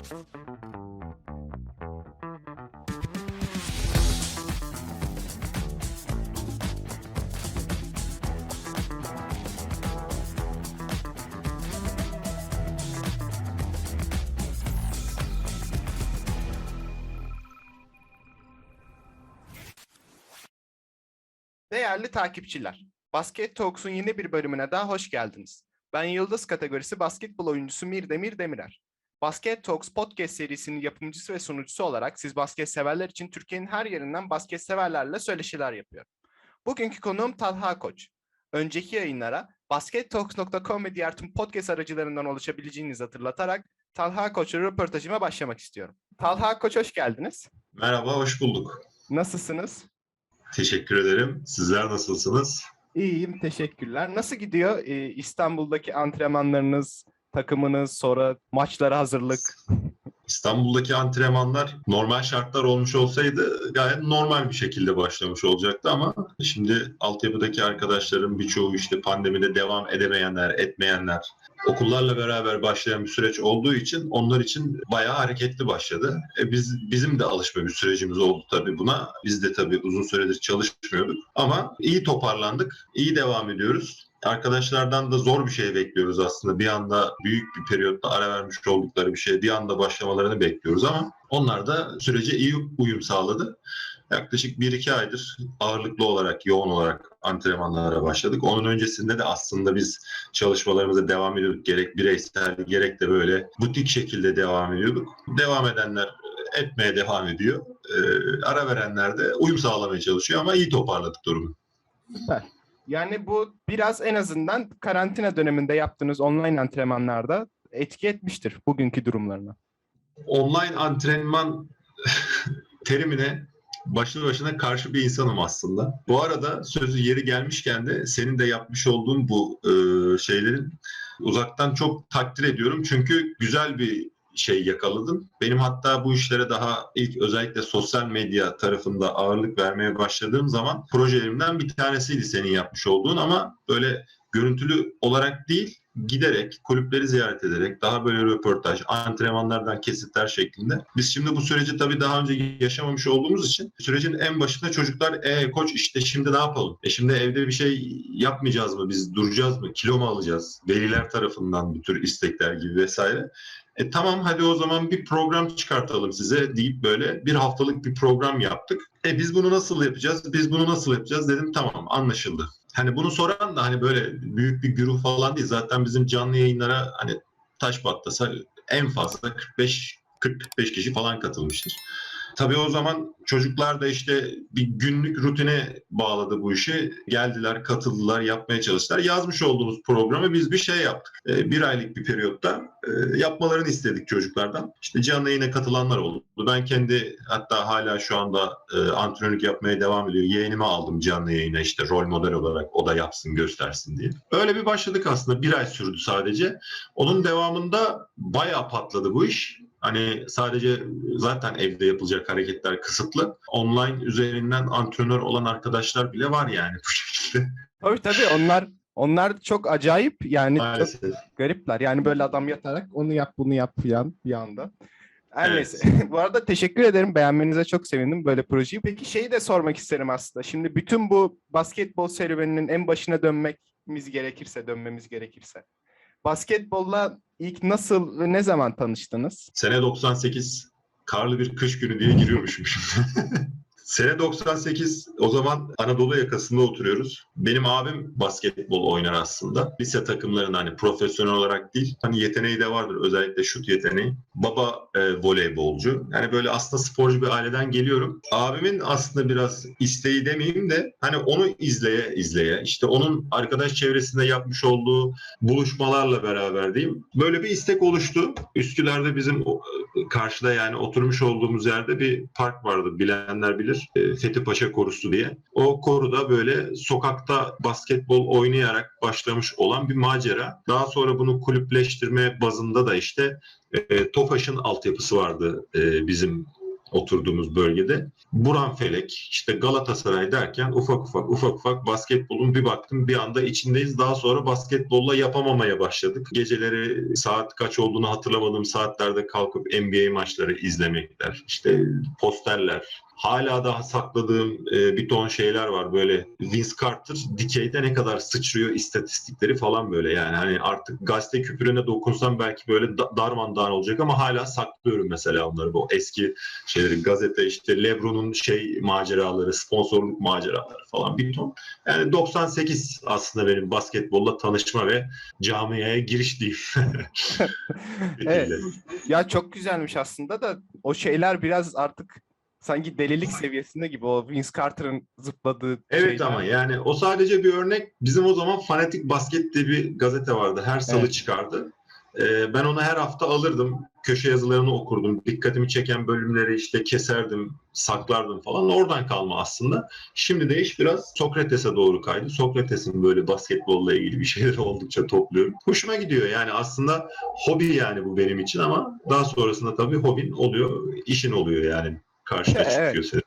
Değerli takipçiler, Basket Talks'un yeni bir bölümüne daha hoş geldiniz. Ben Yıldız kategorisi basketbol oyuncusu Mirdemir Demirer. Basket Talks podcast serisinin yapımcısı ve sunucusu olarak siz basket severler için Türkiye'nin her yerinden basket severlerle söyleşiler yapıyorum. Bugünkü konuğum Talha Koç. Önceki yayınlara baskettalks.com ve diğer tüm podcast aracılarından ulaşabileceğinizi hatırlatarak Talha Koç'la röportajıma başlamak istiyorum. Talha Koç hoş geldiniz. Merhaba, hoş bulduk. Nasılsınız? Teşekkür ederim. Sizler nasılsınız? İyiyim, teşekkürler. Nasıl gidiyor Ee, İstanbul'daki antrenmanlarınız, takımınız, sonra maçlara hazırlık? İstanbul'daki antrenmanlar normal şartlar olmuş olsaydı gayet normal bir şekilde başlamış olacaktı ama şimdi altyapıdaki arkadaşlarım birçoğu işte pandemide devam edemeyenler, etmeyenler, okullarla beraber başlayan bir süreç olduğu için onlar için bayağı hareketli başladı. E biz bizim de alışma bir sürecimiz oldu tabii buna. Biz de tabii uzun süredir çalışmıyorduk ama iyi toparlandık, iyi devam ediyoruz. Arkadaşlardan da zor bir şey bekliyoruz aslında. Bir anda büyük bir periyotta ara vermiş oldukları bir şey, bir anda başlamalarını bekliyoruz ama onlar da sürece iyi uyum sağladı. Yaklaşık 1-2 aydır ağırlıklı olarak, yoğun olarak antrenmanlara başladık. Onun öncesinde de aslında biz çalışmalarımıza devam ediyorduk. Gerek bireysel, gerek de böyle butik şekilde devam ediyorduk. Devam edenler etmeye devam ediyor. Ee, ara verenler de uyum sağlamaya çalışıyor ama iyi toparladık durumu. Süper. Yani bu biraz en azından karantina döneminde yaptığınız online antrenmanlarda etki etmiştir bugünkü durumlarına. Online antrenman terimine başlı başına karşı bir insanım aslında. Bu arada sözü yeri gelmişken de senin de yapmış olduğun bu e, şeylerin uzaktan çok takdir ediyorum. Çünkü güzel bir şey yakaladın. Benim hatta bu işlere daha ilk özellikle sosyal medya tarafında ağırlık vermeye başladığım zaman projelerimden bir tanesiydi senin yapmış olduğun ama böyle görüntülü olarak değil giderek, kulüpleri ziyaret ederek, daha böyle röportaj, antrenmanlardan kesitler şeklinde. Biz şimdi bu süreci tabii daha önce yaşamamış olduğumuz için sürecin en başında çocuklar e koç işte şimdi ne yapalım? E şimdi evde bir şey yapmayacağız mı? Biz duracağız mı? Kilo mu alacağız? Veliler tarafından bu tür istekler gibi vesaire. E tamam hadi o zaman bir program çıkartalım size deyip böyle bir haftalık bir program yaptık. E biz bunu nasıl yapacağız? Biz bunu nasıl yapacağız dedim tamam anlaşıldı. Hani bunu soran da hani böyle büyük bir güruh falan değil. Zaten bizim canlı yayınlara hani taş batlasa en fazla 45 40-45 kişi falan katılmıştır. Tabii o zaman çocuklar da işte bir günlük rutine bağladı bu işi. Geldiler, katıldılar, yapmaya çalıştılar. Yazmış olduğumuz programı biz bir şey yaptık. Ee, bir aylık bir periyotta e, yapmalarını istedik çocuklardan. İşte canlı yayına katılanlar oldu. Ben kendi hatta hala şu anda e, antrenörlük yapmaya devam ediyor. Yeğenimi aldım canlı yayına işte rol model olarak o da yapsın göstersin diye. Öyle bir başladık aslında. Bir ay sürdü sadece. Onun devamında bayağı patladı bu iş. Hani sadece zaten evde yapılacak hareketler kısıtlı. Online üzerinden antrenör olan arkadaşlar bile var yani bu şekilde. Tabii tabii onlar onlar çok acayip yani çok Maalesef. garipler. Yani böyle adam yatarak onu yap bunu yap falan bir anda. Her Evet. neyse. bu arada teşekkür ederim. Beğenmenize çok sevindim böyle projeyi. Peki şeyi de sormak isterim aslında. Şimdi bütün bu basketbol serüveninin en başına dönmemiz gerekirse, dönmemiz gerekirse. Basketbolla ilk nasıl ve ne zaman tanıştınız? Sene 98 karlı bir kış günü diye giriyormuşum şimdi. Sene 98 o zaman Anadolu yakasında oturuyoruz. Benim abim basketbol oynar aslında. Lise takımlarında hani profesyonel olarak değil. Hani yeteneği de vardır özellikle şut yeteneği. Baba e, voleybolcu. Yani böyle aslında sporcu bir aileden geliyorum. Abimin aslında biraz isteği demeyeyim de hani onu izleye izleye işte onun arkadaş çevresinde yapmış olduğu buluşmalarla beraber diyeyim. Böyle bir istek oluştu. Üsküdar'da bizim karşıda yani oturmuş olduğumuz yerde bir park vardı. Bilenler bilir. E, Fethi Paşa Korusu diye. O koruda böyle sokakta basketbol oynayarak başlamış olan bir macera. Daha sonra bunu kulüpleştirme bazında da işte e, Tofaş'ın altyapısı vardı e, bizim oturduğumuz bölgede. Buran Felek, işte Galatasaray derken ufak ufak ufak ufak basketbolun bir baktım bir anda içindeyiz. Daha sonra basketbolla yapamamaya başladık. Geceleri saat kaç olduğunu hatırlamadığım saatlerde kalkıp NBA maçları izlemekler, işte posterler, hala daha sakladığım e, bir ton şeyler var. Böyle Vince Carter dikeyde ne kadar sıçrıyor istatistikleri falan böyle. Yani hani artık gazete küpürüne dokunsam belki böyle da- darmadağın olacak ama hala saklıyorum mesela onları. Bu eski şeyleri gazete işte Lebron'un şey maceraları sponsorluk maceraları falan bir ton. Yani 98 aslında benim basketbolla tanışma ve camiaya giriş diyeyim. Evet. Ya çok güzelmiş aslında da o şeyler biraz artık sanki delilik seviyesinde gibi o Vince Carter'ın zıpladığı Evet şeyler. ama yani o sadece bir örnek. Bizim o zaman Fanatik Basket diye bir gazete vardı. Her salı Evet. çıkardı. Ee, ben onu her hafta alırdım. Köşe yazılarını okurdum. Dikkatimi çeken bölümleri işte keserdim, saklardım falan. Oradan kalma aslında. Şimdi de iş biraz Sokrates'e doğru kaydı. Sokrates'in böyle basketbolla ilgili bir şeyleri oldukça topluyorum. Hoşuma gidiyor yani aslında hobi yani bu benim için ama daha sonrasında tabii hobin oluyor, işin oluyor yani karşına Evet. çıkıyor senin.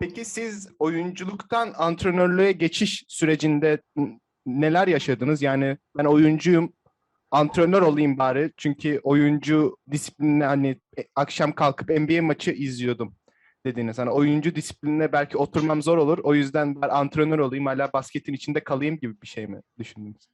Peki siz oyunculuktan antrenörlüğe geçiş sürecinde neler yaşadınız? Yani ben oyuncuyum, antrenör olayım bari. Çünkü oyuncu disiplinine hani e, akşam kalkıp NBA maçı izliyordum dediniz. Hani oyuncu disiplinine belki oturmam zor olur. O yüzden ben antrenör olayım, hala basketin içinde kalayım gibi bir şey mi düşündünüz?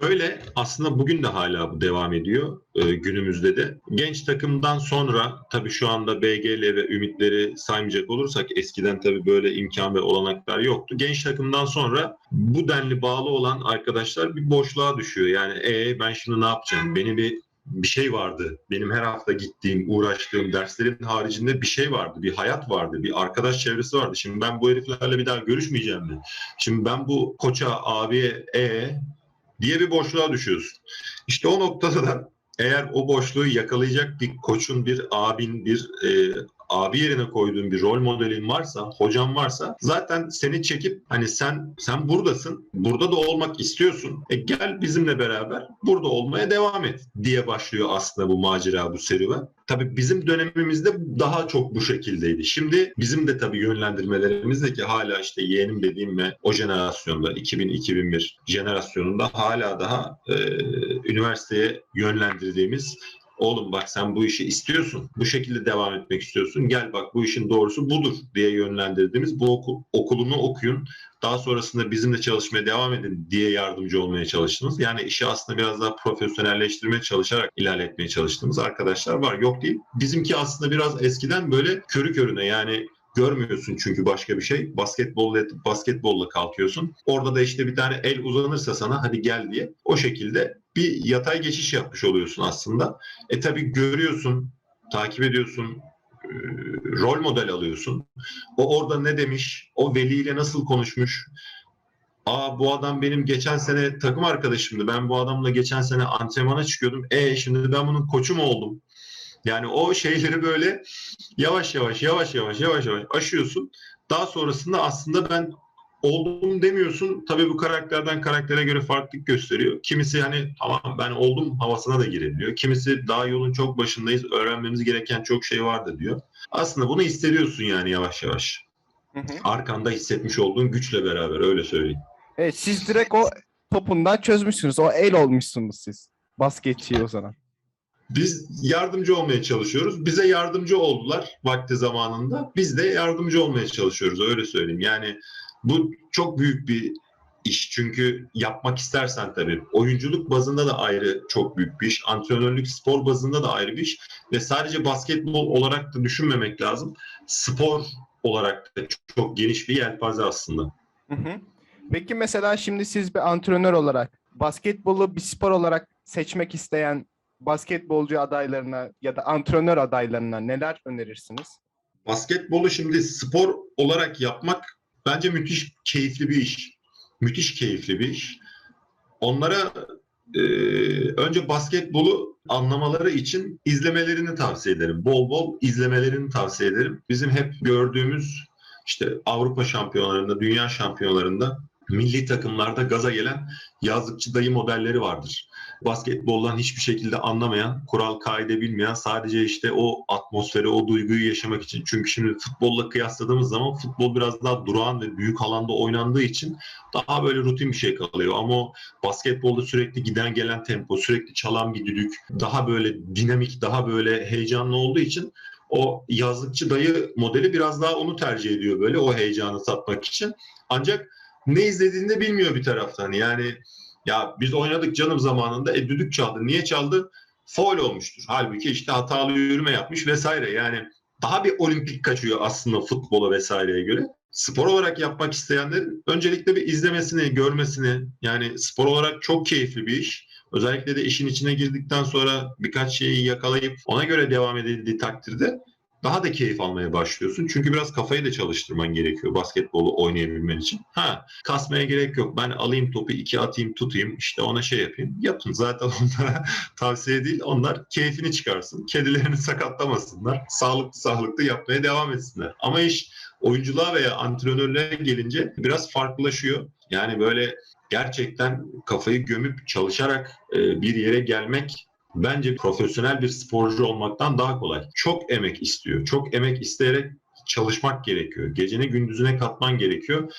Öyle aslında bugün de hala bu devam ediyor e, günümüzde de. Genç takımdan sonra tabii şu anda BGL ve Ümitleri saymayacak olursak eskiden tabii böyle imkan ve olanaklar yoktu. Genç takımdan sonra bu denli bağlı olan arkadaşlar bir boşluğa düşüyor. Yani e ben şimdi ne yapacağım? Beni bir bir şey vardı. Benim her hafta gittiğim, uğraştığım derslerin haricinde bir şey vardı. Bir hayat vardı. Bir arkadaş çevresi vardı. Şimdi ben bu heriflerle bir daha görüşmeyeceğim mi? Şimdi ben bu koça, abiye, e diye bir boşluğa düşüyorsun. İşte o noktada da eğer o boşluğu yakalayacak bir koçun, bir abin, bir e, abi yerine koyduğun bir rol modelin varsa, hocan varsa zaten seni çekip hani sen sen buradasın, burada da olmak istiyorsun. E gel bizimle beraber burada olmaya devam et diye başlıyor aslında bu macera, bu serüven. Tabii bizim dönemimizde daha çok bu şekildeydi. Şimdi bizim de tabii yönlendirmelerimizde ki hala işte yeğenim dediğim ve o jenerasyonda 2000-2001 jenerasyonunda hala daha e, üniversiteye yönlendirdiğimiz oğlum bak sen bu işi istiyorsun, bu şekilde devam etmek istiyorsun, gel bak bu işin doğrusu budur diye yönlendirdiğimiz bu okul, okulunu okuyun, daha sonrasında bizimle çalışmaya devam edin diye yardımcı olmaya çalıştınız. Yani işi aslında biraz daha profesyonelleştirmeye çalışarak ilerletmeye çalıştığımız arkadaşlar var. Yok değil. Bizimki aslında biraz eskiden böyle körü körüne yani görmüyorsun çünkü başka bir şey. Basketbolla basketbolla kalkıyorsun. Orada da işte bir tane el uzanırsa sana hadi gel diye o şekilde bir yatay geçiş yapmış oluyorsun aslında. E tabi görüyorsun, takip ediyorsun, e, rol model alıyorsun. O orada ne demiş, o veliyle nasıl konuşmuş. Aa bu adam benim geçen sene takım arkadaşımdı. Ben bu adamla geçen sene antrenmana çıkıyordum. E şimdi ben bunun koçu mu oldum? Yani o şeyleri böyle yavaş yavaş yavaş yavaş yavaş yavaş aşıyorsun. Daha sonrasında aslında ben oldum demiyorsun. Tabii bu karakterden karaktere göre farklılık gösteriyor. Kimisi hani tamam ben oldum havasına da girebiliyor. Kimisi daha yolun çok başındayız. Öğrenmemiz gereken çok şey vardı diyor. Aslında bunu hissediyorsun yani yavaş yavaş. Hı hı. Arkanda hissetmiş olduğun güçle beraber öyle söyleyeyim. Evet, siz direkt o topundan çözmüşsünüz. O el olmuşsunuz siz. Basketçi o zaman. Biz yardımcı olmaya çalışıyoruz. Bize yardımcı oldular vakti zamanında. Biz de yardımcı olmaya çalışıyoruz öyle söyleyeyim. Yani bu çok büyük bir iş. Çünkü yapmak istersen tabii. Oyunculuk bazında da ayrı çok büyük bir iş. Antrenörlük spor bazında da ayrı bir iş. Ve sadece basketbol olarak da düşünmemek lazım. Spor olarak da çok geniş bir yelpaze aslında. Hı hı. Peki mesela şimdi siz bir antrenör olarak basketbolu bir spor olarak seçmek isteyen basketbolcu adaylarına ya da antrenör adaylarına neler önerirsiniz? Basketbolu şimdi spor olarak yapmak bence müthiş keyifli bir iş. Müthiş keyifli bir iş. Onlara e, önce basketbolu anlamaları için izlemelerini tavsiye ederim. Bol bol izlemelerini tavsiye ederim. Bizim hep gördüğümüz işte Avrupa şampiyonlarında, dünya şampiyonlarında milli takımlarda gaza gelen yazlıkçı dayı modelleri vardır. Basketboldan hiçbir şekilde anlamayan, kural kaide bilmeyen, sadece işte o atmosferi, o duyguyu yaşamak için. Çünkü şimdi futbolla kıyasladığımız zaman futbol biraz daha durağan ve büyük alanda oynandığı için daha böyle rutin bir şey kalıyor. Ama basketbolda sürekli giden gelen tempo, sürekli çalan bir düdük, daha böyle dinamik, daha böyle heyecanlı olduğu için o yazlıkçı dayı modeli biraz daha onu tercih ediyor böyle o heyecanı satmak için. Ancak ne izlediğini de bilmiyor bir taraftan. Yani ya biz oynadık canım zamanında e düdük çaldı. Niye çaldı? Foul olmuştur. Halbuki işte hatalı yürüme yapmış vesaire. Yani daha bir olimpik kaçıyor aslında futbola vesaireye göre. Spor olarak yapmak isteyenlerin öncelikle bir izlemesini, görmesini yani spor olarak çok keyifli bir iş. Özellikle de işin içine girdikten sonra birkaç şeyi yakalayıp ona göre devam edildiği takdirde daha da keyif almaya başlıyorsun. Çünkü biraz kafayı da çalıştırman gerekiyor basketbolu oynayabilmen için. Ha, kasmaya gerek yok. Ben alayım topu iki atayım tutayım işte ona şey yapayım. Yapın zaten onlara tavsiye değil. Onlar keyfini çıkarsın. Kedilerini sakatlamasınlar. Sağlıklı sağlıklı yapmaya devam etsinler. Ama iş oyunculuğa veya antrenörlere gelince biraz farklılaşıyor. Yani böyle gerçekten kafayı gömüp çalışarak e, bir yere gelmek bence profesyonel bir sporcu olmaktan daha kolay. Çok emek istiyor. Çok emek isteyerek çalışmak gerekiyor. Gecene gündüzüne katman gerekiyor.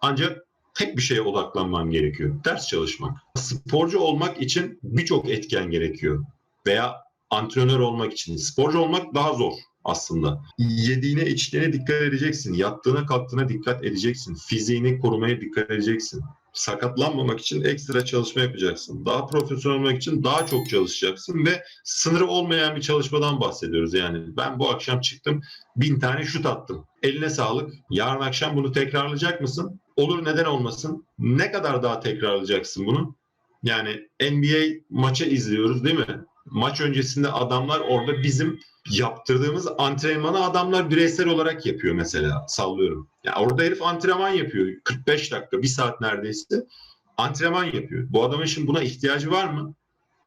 Ancak tek bir şeye odaklanman gerekiyor. Ders çalışmak. Sporcu olmak için birçok etken gerekiyor. Veya antrenör olmak için. Sporcu olmak daha zor aslında. Yediğine içtiğine dikkat edeceksin. Yattığına kalktığına dikkat edeceksin. Fiziğini korumaya dikkat edeceksin sakatlanmamak için ekstra çalışma yapacaksın. Daha profesyonel olmak için daha çok çalışacaksın ve sınırı olmayan bir çalışmadan bahsediyoruz. Yani ben bu akşam çıktım bin tane şut attım. Eline sağlık. Yarın akşam bunu tekrarlayacak mısın? Olur neden olmasın? Ne kadar daha tekrarlayacaksın bunu? Yani NBA maçı izliyoruz değil mi? Maç öncesinde adamlar orada bizim yaptırdığımız antrenmanı adamlar bireysel olarak yapıyor mesela sallıyorum. Ya yani orada herif antrenman yapıyor 45 dakika, bir saat neredeyse antrenman yapıyor. Bu adamın şimdi buna ihtiyacı var mı?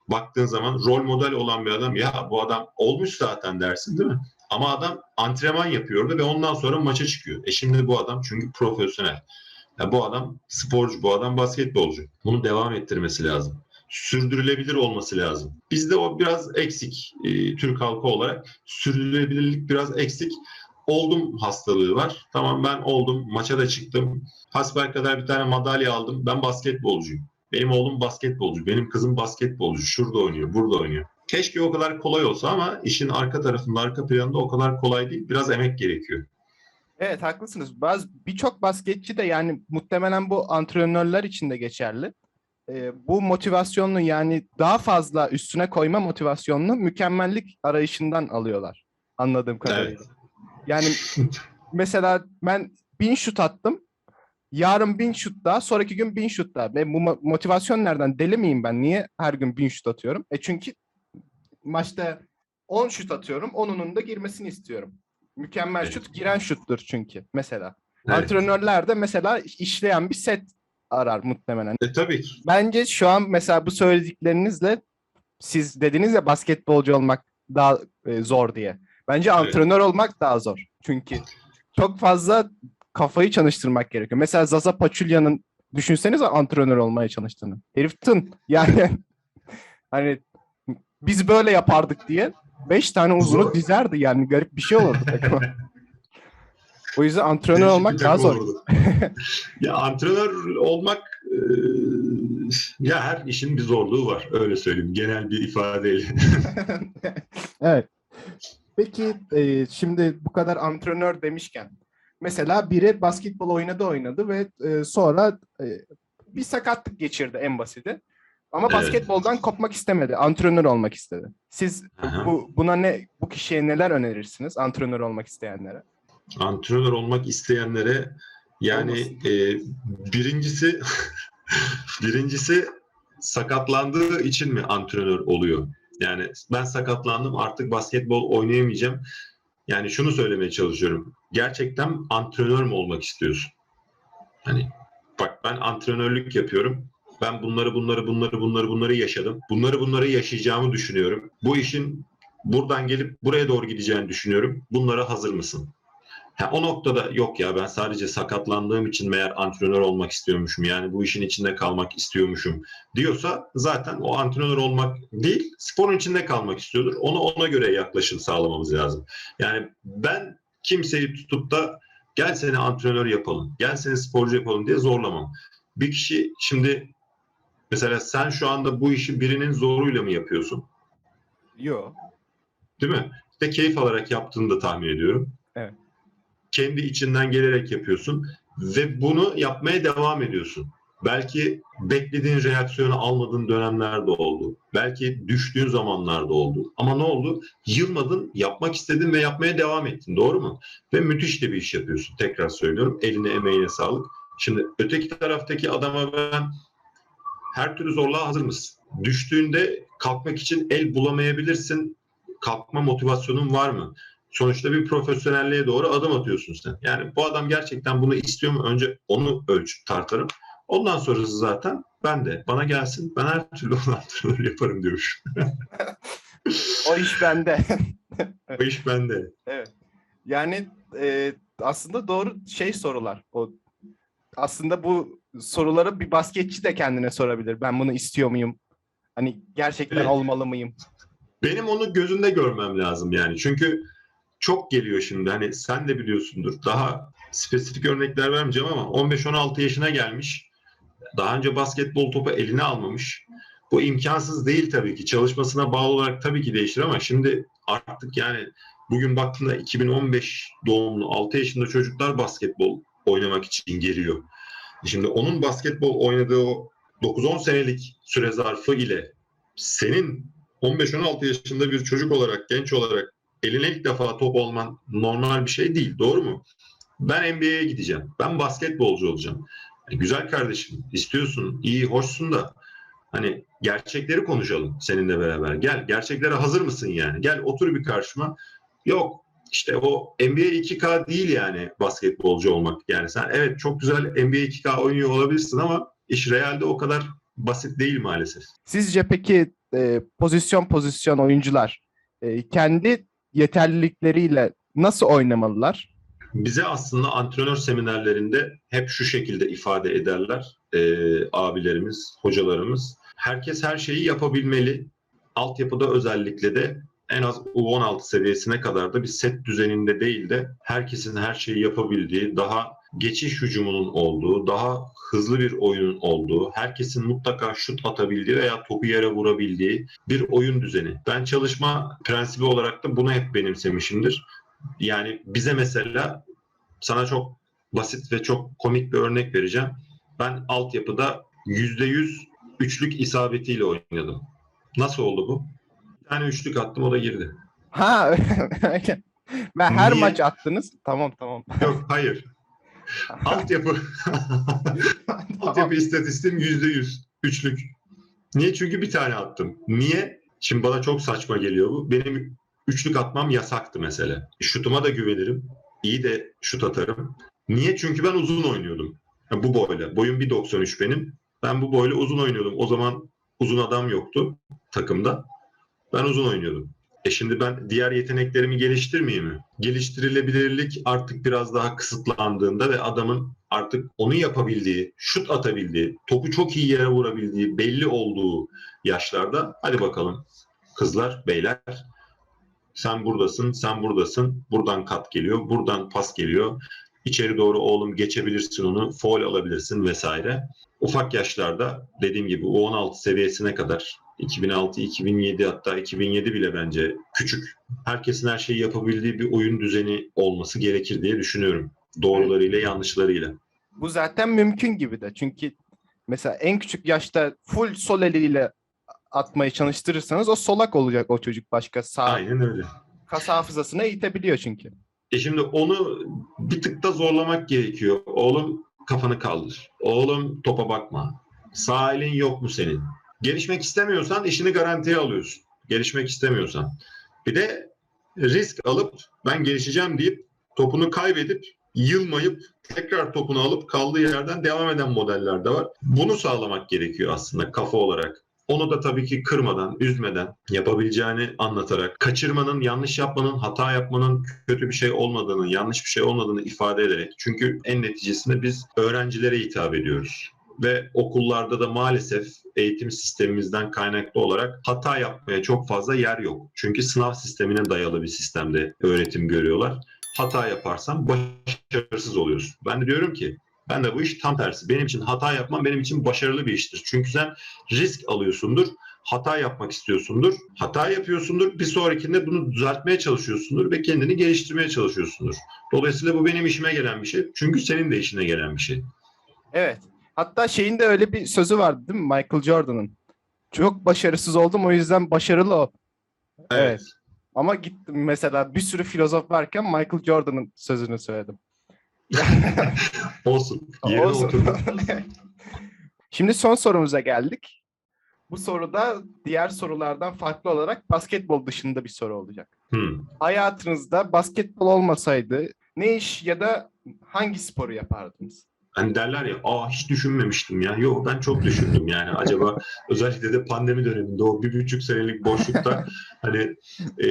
Baktığın zaman rol model olan bir adam ya bu adam olmuş zaten dersin değil mi? Ama adam antrenman yapıyordu ve ondan sonra maça çıkıyor. E şimdi bu adam çünkü profesyonel. Ya bu adam sporcu, bu adam basketbolcu. Bunu devam ettirmesi lazım sürdürülebilir olması lazım. Bizde o biraz eksik e, Türk halkı olarak. Sürdürülebilirlik biraz eksik. Oldum hastalığı var. Tamam ben oldum. Maça da çıktım. Hasbel kadar bir tane madalya aldım. Ben basketbolcuyum. Benim oğlum basketbolcu. Benim kızım basketbolcu. Şurada oynuyor, burada oynuyor. Keşke o kadar kolay olsa ama işin arka tarafında, arka planında o kadar kolay değil. Biraz emek gerekiyor. Evet haklısınız. Bazı birçok basketçi de yani muhtemelen bu antrenörler için de geçerli e, bu motivasyonunu yani daha fazla üstüne koyma motivasyonunu mükemmellik arayışından alıyorlar anladığım kadarıyla. Evet. Yani mesela ben bin şut attım. Yarın bin şut daha, sonraki gün bin şut daha. Ve bu motivasyon nereden? Deli miyim ben? Niye her gün bin şut atıyorum? E çünkü maçta 10 şut atıyorum. Onunun da girmesini istiyorum. Mükemmel evet. şut giren şuttur çünkü mesela. Evet. Antrenörler de mesela işleyen bir set arar muhtemelen. E, tabii ki. Bence şu an mesela bu söylediklerinizle siz dediniz ya basketbolcu olmak daha e, zor diye. Bence evet. antrenör olmak daha zor. Çünkü çok fazla kafayı çalıştırmak gerekiyor. Mesela Zaza Pachulya'nın düşünsenize antrenör olmaya çalıştığını. Herif tın. Yani hani biz böyle yapardık diye beş tane uzunu dizerdi yani garip bir şey olurdu. O yüzden antrenör Değişik olmak daha zor. ya antrenör olmak e, ya her işin bir zorluğu var öyle söyleyeyim genel bir ifadeyle. evet. Peki e, şimdi bu kadar antrenör demişken mesela biri basketbol oynadı oynadı ve e, sonra e, bir sakatlık geçirdi en basiti. Ama evet. basketboldan kopmak istemedi. Antrenör olmak istedi. Siz bu, buna ne bu kişiye neler önerirsiniz antrenör olmak isteyenlere? Antrenör olmak isteyenlere yani e, birincisi birincisi sakatlandığı için mi antrenör oluyor? Yani ben sakatlandım artık basketbol oynayamayacağım. Yani şunu söylemeye çalışıyorum. Gerçekten antrenör mü olmak istiyorsun? Hani bak ben antrenörlük yapıyorum. Ben bunları bunları bunları bunları bunları yaşadım. Bunları bunları yaşayacağımı düşünüyorum. Bu işin buradan gelip buraya doğru gideceğini düşünüyorum. Bunlara hazır mısın? Ha, o noktada yok ya ben sadece sakatlandığım için meğer antrenör olmak istiyormuşum. Yani bu işin içinde kalmak istiyormuşum diyorsa zaten o antrenör olmak değil sporun içinde kalmak istiyordur. Onu ona göre yaklaşım sağlamamız lazım. Yani ben kimseyi tutup da gel seni antrenör yapalım, gel seni sporcu yapalım diye zorlamam. Bir kişi şimdi mesela sen şu anda bu işi birinin zoruyla mı yapıyorsun? Yok. Değil mi? İşte keyif alarak yaptığını da tahmin ediyorum. Evet. Kendi içinden gelerek yapıyorsun ve bunu yapmaya devam ediyorsun. Belki beklediğin reaksiyonu almadığın dönemler de oldu. Belki düştüğün zamanlarda oldu. Ama ne oldu? Yılmadın, yapmak istedin ve yapmaya devam ettin. Doğru mu? Ve müthiş de bir iş yapıyorsun. Tekrar söylüyorum. Eline emeğine sağlık. Şimdi öteki taraftaki adama ben her türlü zorluğa hazır mısın? Düştüğünde kalkmak için el bulamayabilirsin. Kalkma motivasyonun var mı? Sonuçta bir profesyonelliğe doğru adım atıyorsun sen. Yani bu adam gerçekten bunu istiyor mu? Önce onu ölçüp tartarım. Ondan sonrası zaten ben de bana gelsin ben her türlü antrenör yaparım diyor. O iş bende. o iş bende. evet. Yani e, aslında doğru şey sorular. O aslında bu soruları bir basketçi de kendine sorabilir. Ben bunu istiyor muyum? Hani gerçekten Evet. olmalı mıyım? Benim onu gözünde görmem lazım yani. Çünkü çok geliyor şimdi. Hani sen de biliyorsundur. Daha spesifik örnekler vermeyeceğim ama 15-16 yaşına gelmiş. Daha önce basketbol topu eline almamış. Bu imkansız değil tabii ki. Çalışmasına bağlı olarak tabii ki değişir ama şimdi artık yani bugün baktığında 2015 doğumlu 6 yaşında çocuklar basketbol oynamak için geliyor. Şimdi onun basketbol oynadığı o 9-10 senelik süre zarfı ile senin 15-16 yaşında bir çocuk olarak, genç olarak eline ilk defa top olman normal bir şey değil. Doğru mu? Ben NBA'ye gideceğim. Ben basketbolcu olacağım. E, güzel kardeşim, istiyorsun, iyi, hoşsun da hani gerçekleri konuşalım seninle beraber. Gel, gerçeklere hazır mısın yani? Gel otur bir karşıma. Yok, işte o NBA 2K değil yani basketbolcu olmak. Yani sen evet çok güzel NBA 2K oynuyor olabilirsin ama iş realde o kadar basit değil maalesef. Sizce peki e, pozisyon pozisyon oyuncular e, kendi yeterlilikleriyle nasıl oynamalılar? Bize aslında antrenör seminerlerinde hep şu şekilde ifade ederler e, abilerimiz, hocalarımız. Herkes her şeyi yapabilmeli. Altyapıda özellikle de en az U16 seviyesine kadar da bir set düzeninde değil de herkesin her şeyi yapabildiği, daha geçiş hücumunun olduğu, daha hızlı bir oyunun olduğu, herkesin mutlaka şut atabildiği veya topu yere vurabildiği bir oyun düzeni. Ben çalışma prensibi olarak da bunu hep benimsemişimdir. Yani bize mesela sana çok basit ve çok komik bir örnek vereceğim. Ben altyapıda %100 üçlük isabetiyle oynadım. Nasıl oldu bu? Bir tane üçlük attım o da girdi. Ha öyle. Ve her Niye? maç attınız. Tamam tamam. Yok hayır. Altyapı altyapı istatistiğim %100 üçlük. Niye? Çünkü bir tane attım. Niye? Şimdi bana çok saçma geliyor bu. Benim üçlük atmam yasaktı mesela. Şutuma da güvenirim. İyi de şut atarım. Niye? Çünkü ben uzun oynuyordum. Ha, bu boyla. Boyum 1.93 benim. Ben bu boyla uzun oynuyordum. O zaman uzun adam yoktu takımda. Ben uzun oynuyordum. E şimdi ben diğer yeteneklerimi geliştirmeyeyim mi? Geliştirilebilirlik artık biraz daha kısıtlandığında ve adamın artık onu yapabildiği, şut atabildiği, topu çok iyi yere vurabildiği belli olduğu yaşlarda hadi bakalım kızlar, beyler sen buradasın, sen buradasın. Buradan kat geliyor, buradan pas geliyor. İçeri doğru oğlum geçebilirsin onu, foul alabilirsin vesaire. Ufak yaşlarda dediğim gibi U16 seviyesine kadar 2006, 2007 hatta 2007 bile bence küçük. Herkesin her şeyi yapabildiği bir oyun düzeni olması gerekir diye düşünüyorum. Doğrularıyla yanlışlarıyla. Bu zaten mümkün gibi de. Çünkü mesela en küçük yaşta full sol eliyle atmayı çalıştırırsanız o solak olacak o çocuk başka sağ Aynen öyle. kas hafızasına itebiliyor çünkü. E şimdi onu bir tık da zorlamak gerekiyor. Oğlum kafanı kaldır. Oğlum topa bakma. Sağ elin yok mu senin? Gelişmek istemiyorsan işini garantiye alıyorsun. Gelişmek istemiyorsan. Bir de risk alıp ben gelişeceğim deyip topunu kaybedip yılmayıp tekrar topunu alıp kaldığı yerden devam eden modeller de var. Bunu sağlamak gerekiyor aslında kafa olarak. Onu da tabii ki kırmadan, üzmeden, yapabileceğini anlatarak, kaçırmanın, yanlış yapmanın, hata yapmanın kötü bir şey olmadığını, yanlış bir şey olmadığını ifade ederek. Çünkü en neticesinde biz öğrencilere hitap ediyoruz. Ve okullarda da maalesef eğitim sistemimizden kaynaklı olarak hata yapmaya çok fazla yer yok. Çünkü sınav sistemine dayalı bir sistemde öğretim görüyorlar. Hata yaparsan başarısız oluyorsun. Ben de diyorum ki ben de bu iş tam tersi. Benim için hata yapmam benim için başarılı bir iştir. Çünkü sen risk alıyorsundur. Hata yapmak istiyorsundur. Hata yapıyorsundur. Bir sonrakinde bunu düzeltmeye çalışıyorsundur ve kendini geliştirmeye çalışıyorsundur. Dolayısıyla bu benim işime gelen bir şey. Çünkü senin de işine gelen bir şey. Evet. Hatta şeyin de öyle bir sözü vardı değil mi Michael Jordan'ın? Çok başarısız oldum o yüzden başarılı o. Evet. Ama gittim mesela bir sürü filozof varken Michael Jordan'ın sözünü söyledim. Olsun. Yerine Olsun. oturdu. Şimdi son sorumuza geldik. Bu soruda diğer sorulardan farklı olarak basketbol dışında bir soru olacak. Hmm. Hayatınızda basketbol olmasaydı ne iş ya da hangi sporu yapardınız? Hani derler ya aa hiç düşünmemiştim ya. Yok ben çok düşündüm yani. Acaba özellikle de pandemi döneminde o bir buçuk senelik boşlukta hani e,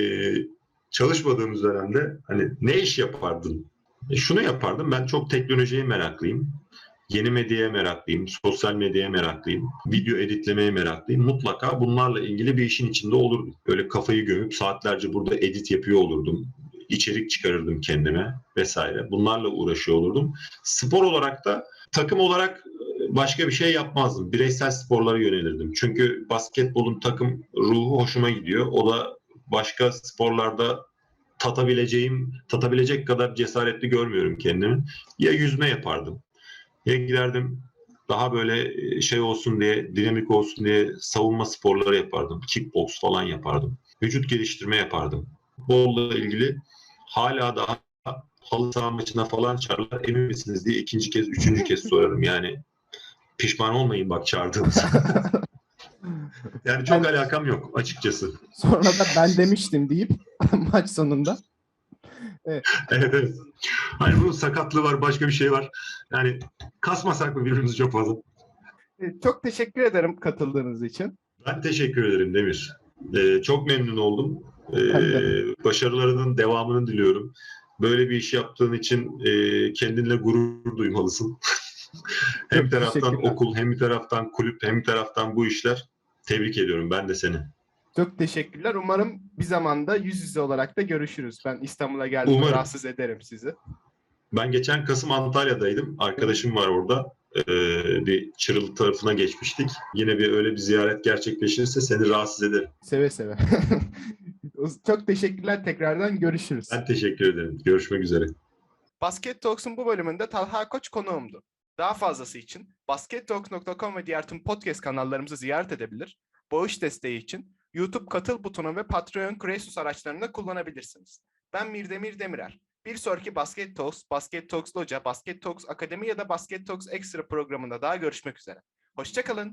çalışmadığımız dönemde hani ne iş yapardın? E, şunu yapardım. Ben çok teknolojiye meraklıyım. Yeni medyaya meraklıyım. Sosyal medyaya meraklıyım. Video editlemeye meraklıyım. Mutlaka bunlarla ilgili bir işin içinde olurdum. Böyle kafayı gömüp saatlerce burada edit yapıyor olurdum. İçerik çıkarırdım kendime vesaire. Bunlarla uğraşıyor olurdum. Spor olarak da takım olarak e, başka bir şey yapmazdım. Bireysel sporlara yönelirdim. Çünkü basketbolun takım ruhu hoşuma gidiyor. O da başka sporlarda tatabileceğim, tatabilecek kadar cesaretli görmüyorum kendimi. Ya yüzme yapardım. Ya giderdim daha böyle e, şey olsun diye, dinamik olsun diye savunma sporları yapardım. Kickbox falan yapardım. Vücut geliştirme yapardım. Bolla ilgili hala daha halı saha maçına falan çağırırlar emin misiniz diye ikinci kez, üçüncü kez sorarım yani. Pişman olmayın bak çağırdığımız. yani çok Ben- alakam yok açıkçası. Sonra da ben demiştim deyip maç sonunda. Evet, evet. Hani bunun sakatlığı var, başka bir şey var. Yani kasmasak mı birbirimizi çok fazla? E, Çok teşekkür ederim katıldığınız için. Ben teşekkür ederim Demir. Ee, çok memnun oldum. De. başarılarının devamını diliyorum. Böyle bir iş yaptığın için e, kendinle gurur duymalısın. hem Çok taraftan okul, hem bir taraftan kulüp, hem bir taraftan bu işler. Tebrik ediyorum ben de seni. Çok teşekkürler. Umarım bir zamanda yüz yüze olarak da görüşürüz. Ben İstanbul'a geldiğimde rahatsız ederim sizi. Ben geçen Kasım Antalya'daydım. Arkadaşım var orada. Ee, bir Çırıl tarafına geçmiştik. Yine bir öyle bir ziyaret gerçekleşirse seni rahatsız ederim. Seve seve. Çok teşekkürler. Tekrardan görüşürüz. Ben teşekkür ederim. Görüşmek üzere. Basket Talks'un bu bölümünde Talha Koç konuğumdu. Daha fazlası için baskettalks.com ve diğer tüm podcast kanallarımızı ziyaret edebilir. Bağış desteği için YouTube katıl butonu ve Patreon Kresus araçlarını kullanabilirsiniz. Ben Mirdemir Demirer. Bir sonraki Basket Talks, Basket Talks Loca, Basket Talks Akademi ya da Basket Talks Extra programında daha görüşmek üzere. Hoşçakalın.